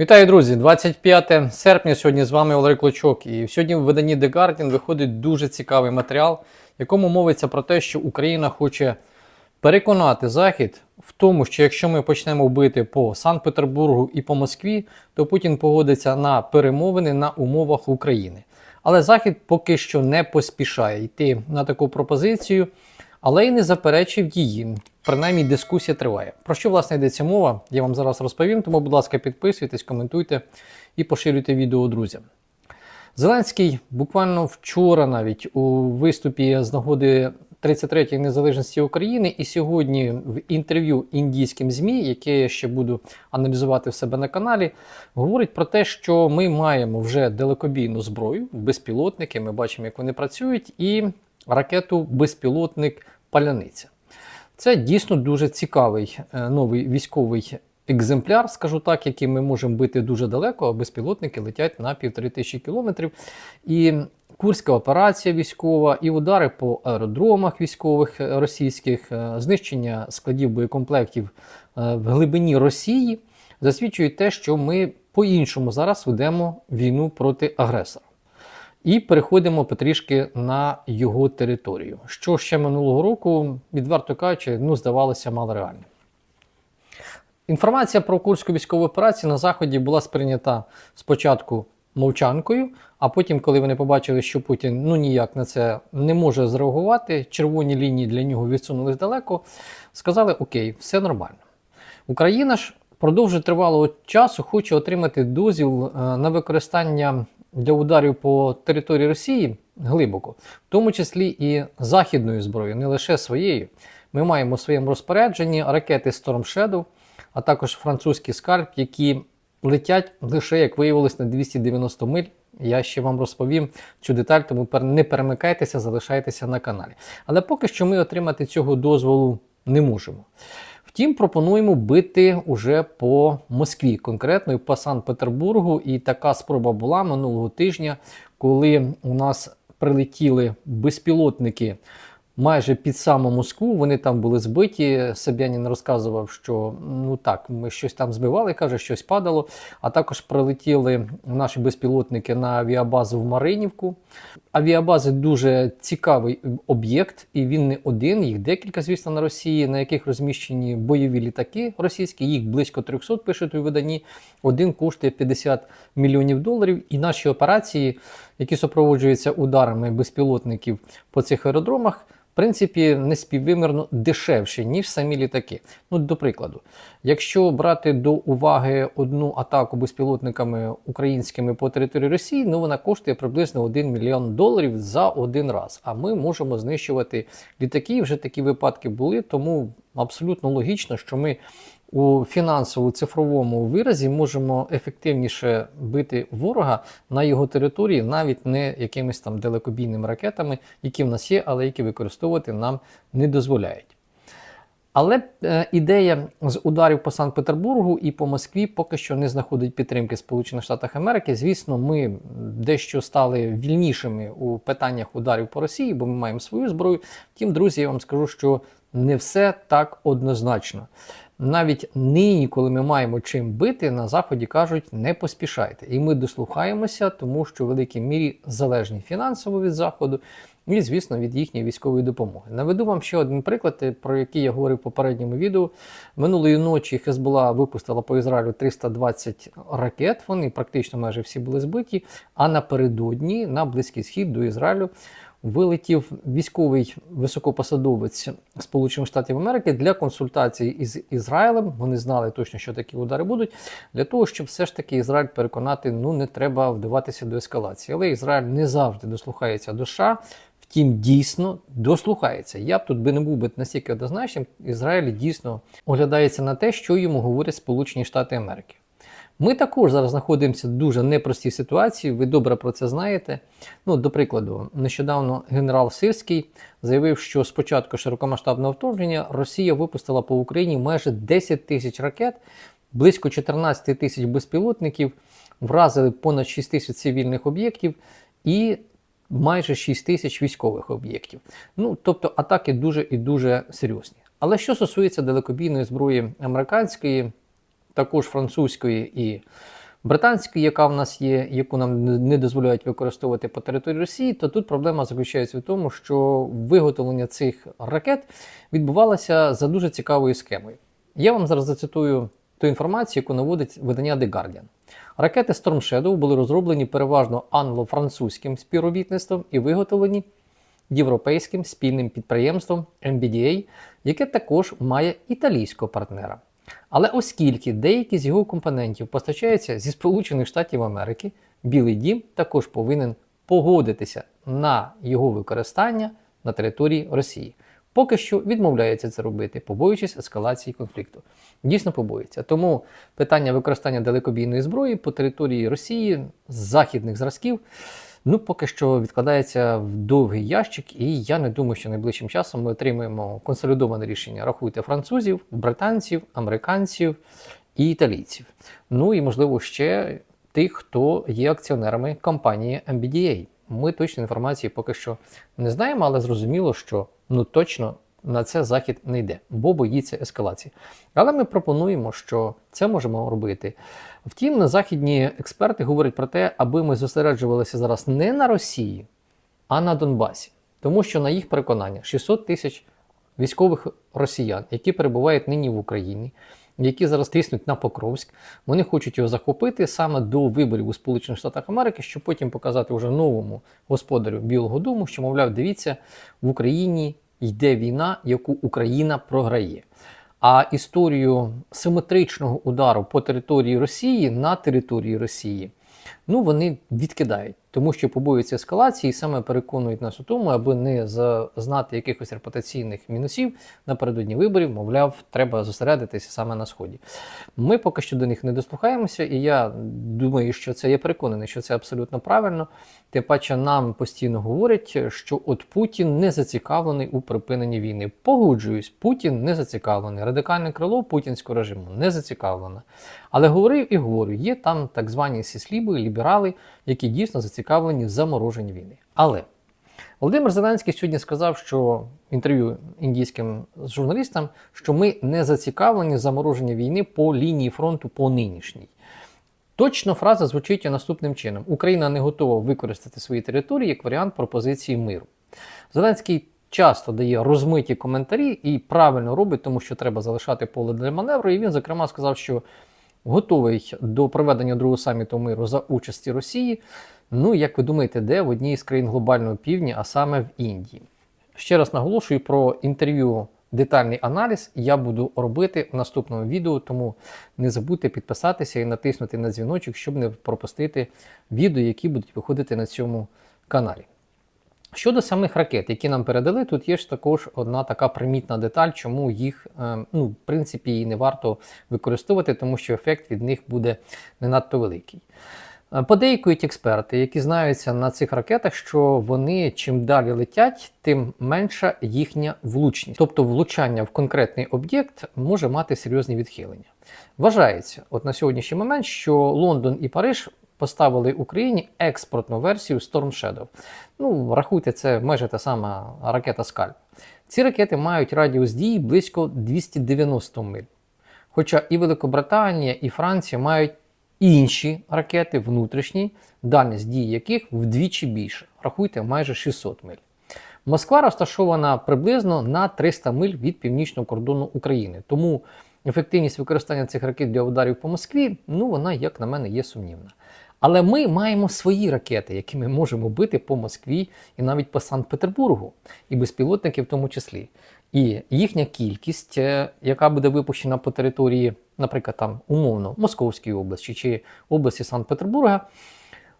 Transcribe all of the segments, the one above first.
Вітаю, друзі! 25 серпня. Сьогодні з вами Олег Клочок. І сьогодні в виданні The Guardian виходить дуже цікавий матеріал, в якому мовиться про те, що Україна хоче переконати Захід в тому, що якщо ми почнемо бити по Санкт-Петербургу і по Москві, то Путін погодиться на перемовини на умовах України. Але Захід поки що не поспішає йти на таку пропозицію, але й не заперечив її. Принаймні дискусія триває. Про що власне йдеться мова? Я вам зараз розповім. Тому, будь ласка, підписуйтесь, коментуйте і поширюйте відео друзям. Зеленський буквально вчора, навіть у виступі з нагоди 33-ї незалежності України, і сьогодні в інтерв'ю індійським ЗМІ, яке я ще буду аналізувати в себе на каналі, говорить про те, що ми маємо вже далекобійну зброю, безпілотники. Ми бачимо, як вони працюють, і ракету безпілотник Паляниця. Це дійсно дуже цікавий е, новий військовий екземпляр, скажу так, який ми можемо бити дуже далеко, а безпілотники летять на півтори тисячі кілометрів. І Курська операція військова, і удари по аеродромах військових е, російських, е, знищення складів боєкомплектів в глибині Росії засвідчують те, що ми по-іншому зараз ведемо війну проти агресора. І переходимо потрішки на його територію, що ще минулого року, відверто кажучи, ну, здавалося малореальним. Інформація про Курську військову операцію на Заході була сприйнята спочатку мовчанкою, а потім, коли вони побачили, що Путін ну ніяк на це не може зреагувати, червоні лінії для нього відсунулись далеко, сказали: Окей, все нормально. Україна ж продовж тривалого часу хоче отримати дозвіл е, на використання для ударів по території Росії глибоко, в тому числі і західною зброєю, не лише своєю. Ми маємо в своєму розпорядженні ракети Storm Shadow, а також французький скальп, які летять лише, як виявилось, на 290 миль. Я ще вам розповім цю деталь, тому не перемикайтеся, залишайтеся на каналі. Але поки що ми отримати цього дозволу не можемо. Втім, пропонуємо бити уже по Москві, конкретно і по Санкт-Петербургу. І така спроба була минулого тижня, коли у нас прилетіли безпілотники майже під саму Москву. Вони там були збиті. Собянін розказував, що ну так, ми щось там збивали, каже, щось падало. А також прилетіли наші безпілотники на авіабазу в Маринівку. Авіабази дуже цікавий об'єкт, і він не один, їх декілька, звісно, на Росії, на яких розміщені бойові літаки російські, їх близько 300 пишуть у виданні. Один коштує 50 мільйонів доларів. І наші операції, які супроводжуються ударами безпілотників по цих аеродромах, принципі, неспіввимірно дешевші, ніж самі літаки. Ну, до прикладу, якщо брати до уваги одну атаку безпілотниками українськими по території Росії, ну вона коштує приблизно 1 мільйон доларів за один раз. А ми можемо знищувати літаки. Вже такі випадки були, тому абсолютно логічно, що ми у фінансово-цифровому виразі можемо ефективніше бити ворога на його території, навіть не якимись там далекобійними ракетами, які в нас є, але які використовувати нам не дозволяють. Але е, ідея з ударів по Санкт-Петербургу і по Москві поки що не знаходить підтримки Сполучених Штатів Америки. Звісно, ми дещо стали вільнішими у питаннях ударів по Росії, бо ми маємо свою зброю. Втім, друзі, я вам скажу, що не все так однозначно. Навіть нині, коли ми маємо чим бити, на заході кажуть, не поспішайте. І ми дослухаємося, тому що в великій мірі залежні фінансово від заходу і, звісно, від їхньої військової допомоги. Наведу вам ще один приклад, е, про який я говорив в попередньому відео. Минулої ночі Хезбола випустила по Ізраїлю 320 ракет. Вони практично майже всі були збиті. А напередодні на Близький Схід до Ізраїлю вилетів військовий високопосадовець Сполучених Штатів Америки для консультацій із Ізраїлем. Вони знали точно, що такі удари будуть, для того, щоб все ж таки Ізраїль переконати, ну не треба вдаватися до ескалації. Але Ізраїль не завжди дослухається до США. Втім, дійсно дослухається. Я б тут би не був би настільки однозначним. Ізраїль дійсно оглядається на те, що йому говорять Сполучені Штати Америки. Ми також зараз знаходимося в дуже непростій ситуації, ви добре про це знаєте. Ну, До прикладу, нещодавно генерал Сирський заявив, що з початку широкомасштабного вторгнення Росія випустила по Україні майже 10 тисяч ракет, близько 14 тисяч безпілотників, вразили понад 6 тисяч цивільних об'єктів і майже 6 тисяч військових об'єктів. Ну, тобто атаки дуже і дуже серйозні. Але що стосується далекобійної зброї американської, також французької і британської, яка в нас є, яку нам не- дозволяють використовувати по території Росії, то тут проблема заключається в тому, що виготовлення цих ракет відбувалося за дуже цікавою схемою. Я вам зараз зацитую ту інформацію, яку наводить видання The Guardian. Ракети Storm Shadow були розроблені переважно англо-французьким співробітництвом і виготовлені європейським спільним підприємством MBDA, яке також має італійського партнера. Але оскільки деякі з його компонентів постачаються зі Сполучених Штатів Америки, Білий Дім також повинен погодитися на його використання на території Росії. Поки що відмовляється це робити, побоюючись ескалації конфлікту. Дійсно побоюється. Тому питання використання далекобійної зброї по території Росії з західних зразків ну поки що відкладається в довгий ящик, і я не думаю, що найближчим часом ми отримаємо консолідоване рішення. Рахуйте французів, британців, американців і італійців. Ну і можливо ще тих, хто є акціонерами компанії MBDA. Ми точної інформації поки що не знаємо, але зрозуміло, що ну точно на це захід не йде, бо боїться ескалації. Але ми пропонуємо, що це можемо робити. Втім, на західні експерти говорять про те, аби ми зосереджувалися зараз не на Росії, а на Донбасі. Тому що, на їх переконання, 600 тисяч військових росіян, які перебувають нині в Україні, які зараз тиснуть на Покровськ, вони хочуть його захопити саме до виборів у Сполучених Штатах Америки, щоб потім показати вже новому господарю Білого Дому, що, мовляв, дивіться, в Україні йде війна, яку Україна програє. А історію симетричного удару по території Росії на території Росії, ну вони відкидають, тому що побоюються ескалації і саме переконують нас у тому, аби не зазнати якихось репутаційних мінусів напередодні виборів, мовляв, треба зосередитися саме на сході. Ми поки що до них не дослухаємося, і я думаю, що це я переконаний, що це абсолютно правильно. Тим паче нам постійно говорять, що от Путін не зацікавлений у припиненні війни. Погоджуюсь, Путін не зацікавлений. Радикальне крило путінського режиму не зацікавлене. Але говорив і говорю, є там так звані сісліби, ліберали, які дійсно зацікавлені в замороженні війни. Але Володимир Зеленський сьогодні сказав, що в інтерв'ю індійським журналістам, що ми не зацікавлені в замороженні війни по лінії фронту по нинішній. Точно фраза звучить наступним чином: Україна не готова використати свої території як варіант пропозиції миру. Зеленський часто дає розмиті коментарі і правильно робить, тому що треба залишати поле для маневру. І він, зокрема, сказав, що готовий до проведення другого саміту миру за участі Росії. Ну, як ви думаєте, де в одній з країн глобального півдня, а саме в Індії. Ще раз наголошую про інтерв'ю. Детальний аналіз я буду робити в наступному відео, тому не забудьте підписатися і натиснути на дзвіночок, щоб не пропустити відео, які будуть виходити на цьому каналі. Щодо самих ракет, які нам передали, тут є ж також одна така примітна деталь, чому їх е, ну, в принципі і не варто використовувати, тому що ефект від них буде не надто великий. Е, Подейкують експерти, які знаються на цих ракетах, що вони чим далі летять, тим менша їхня влучність. Тобто влучання в конкретний об'єкт може мати серйозні відхилення. Вважається, от на сьогоднішній момент, що Лондон і Париж поставили Україні експортну версію Storm Shadow. Ну, рахуйте, це майже та сама ракета Скальп. Ці ракети мають радіус дії близько 290 миль. Хоча і Великобританія, і Франція мають інші ракети внутрішні, дальність дії яких вдвічі більше. Рахуйте, майже 600 миль. Москва розташована приблизно на 300 миль від північного кордону України. Тому ефективність використання цих ракет для ударів по Москві, ну вона, як на мене, є сумнівна. Але ми маємо свої ракети, які ми можемо бити по Москві і навіть по Санкт-Петербургу, і безпілотники в тому числі. І їхня кількість, е, яка буде випущена по території, наприклад, там умовно Московської області чи області Санкт-Петербурга,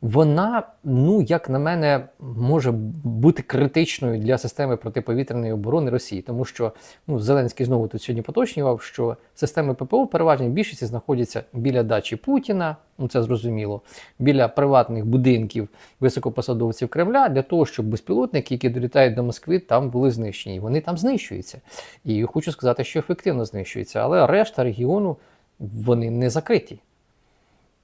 вона, ну як на мене, може бути критичною для системи протиповітряної оборони Росії, тому що ну, Зеленський знову тут сьогодні поточнював, що системи ППО в переважній більшості знаходяться біля дачі Путіна, ну це зрозуміло, біля приватних будинків високопосадовців Кремля для того, щоб безпілотники, які долітають до Москви, там були знищені. Вони там знищуються. І хочу сказати, що ефективно знищуються, але решта регіону вони не закриті.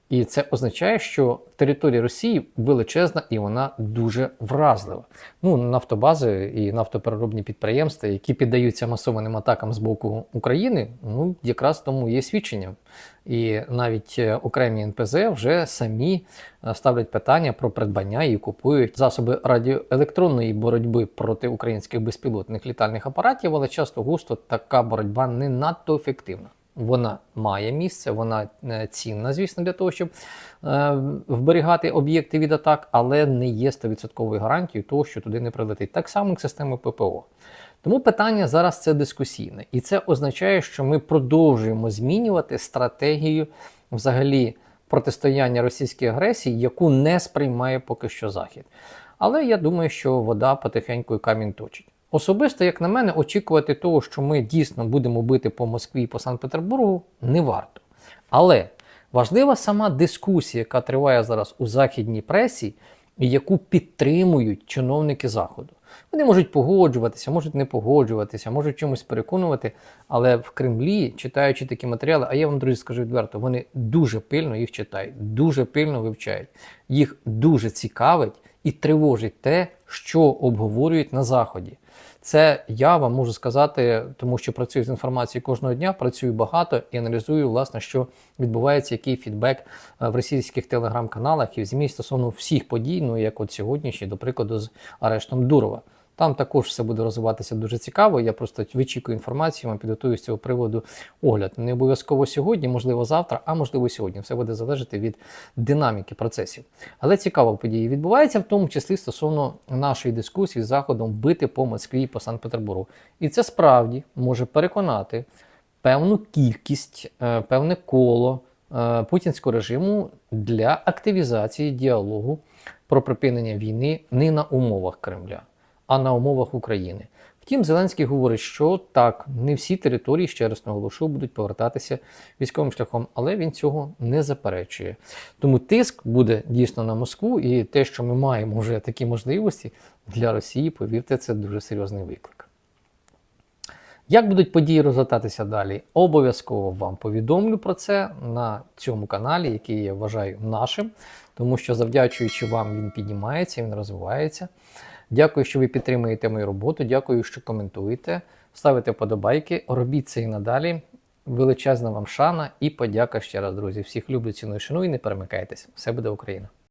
І це означає, що територія Росії величезна і вона дуже вразлива. Ну, нафтобази і нафтопереробні підприємства, які піддаються масованим атакам з боку України, ну якраз тому є свідченням. І навіть е, окремі НПЗ вже самі е, ставлять питання про придбання і купують засоби радіоелектронної боротьби проти українських безпілотних літальних апаратів, але часто густо така боротьба не надто ефективна. Вона має місце, вона е, цінна, звісно, для того, щоб е, вберігати об'єкти від атак, але не є 100% гарантією того, що туди не прилетить. Так само, як система ППО. Тому питання зараз це дискусійне, і це означає, що ми продовжуємо змінювати стратегію взагалі протистояння російській агресії, яку не сприймає поки що Захід. Але я думаю, що вода потихеньку і камінь точить. Особисто, як на мене, очікувати того, що ми дійсно будемо бити по Москві і по Санкт-Петербургу, не варто. Але важлива сама дискусія, яка триває зараз у західній пресі, і яку підтримують чиновники Заходу. Вони можуть погоджуватися, можуть не погоджуватися, можуть чомусь переконувати, але в Кремлі, читаючи такі матеріали, а я вам, друзі, скажу відверто, вони дуже пильно їх читають, дуже пильно вивчають. Їх дуже цікавить і тривожить те, що обговорюють на Заході. Це я вам можу сказати, тому що працюю з інформацією кожного дня, працюю багато і аналізую, власне, що відбувається, який фідбек е, в російських телеграм-каналах і в ЗМІ стосовно всіх подій, ну як от сьогоднішні, до прикладу, з арештом Дурова. Там також все буде розвиватися дуже цікаво. Я просто вичікую інформацію, вам підготую з цього приводу огляд. Не обов'язково сьогодні, можливо, завтра, а можливо сьогодні. Все буде залежати від динаміки процесів. Але цікаво події відбувається, в тому числі стосовно нашої дискусії з Заходом бити по Москві і по Санкт-Петербургу. І це справді може переконати певну кількість, е, певне коло е, путінського режиму для активізації діалогу про припинення війни не на умовах Кремля а на умовах України. Втім, Зеленський говорить, що так, не всі території, ще раз наголошую, будуть повертатися військовим шляхом, але він цього не заперечує. Тому тиск буде дійсно на Москву, і те, що ми маємо вже такі можливості для Росії, повірте, це дуже серйозний виклик. Як будуть події розгортатися далі? Обов'язково вам повідомлю про це на цьому каналі, який я вважаю нашим, тому що завдячуючи вам, він піднімається, він розвивається. Дякую, що ви підтримуєте мою роботу. Дякую, що коментуєте, ставите вподобайки. Робіть це і надалі. Величезна вам шана і подяка ще раз, друзі. Всіх люблю, ціную, шану і не перемикайтесь. Все буде Україна!